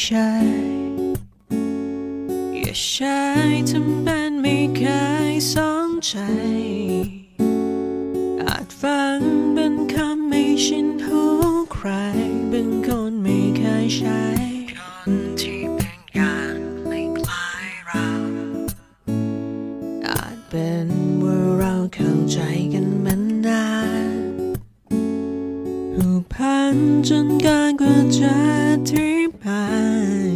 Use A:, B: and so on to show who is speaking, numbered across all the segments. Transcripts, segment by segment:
A: ใช่ อย่าใช้ทำเป็นไม่เคยสองใจ อาจฟังเป็นคำไม่ชินหูใครบางคนไม่เคยใช้คนที่เป็นอย่างไม่คล้ายเรา อาจเป็นว่าเราเข้าใจกัน พันจนการกว่าจะอธิบาย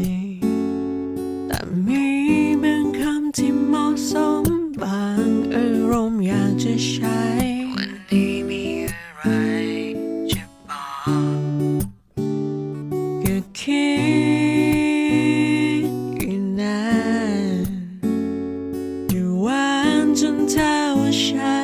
A: แต่มีบางคำที่เหมาะสมบางอารมณ์อยากจะใช้ วันนี้มีอะไรจะบอกก็คิดอยู่นานอยู่วานจนเท่าว่า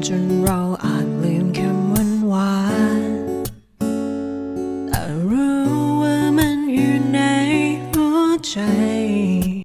A: general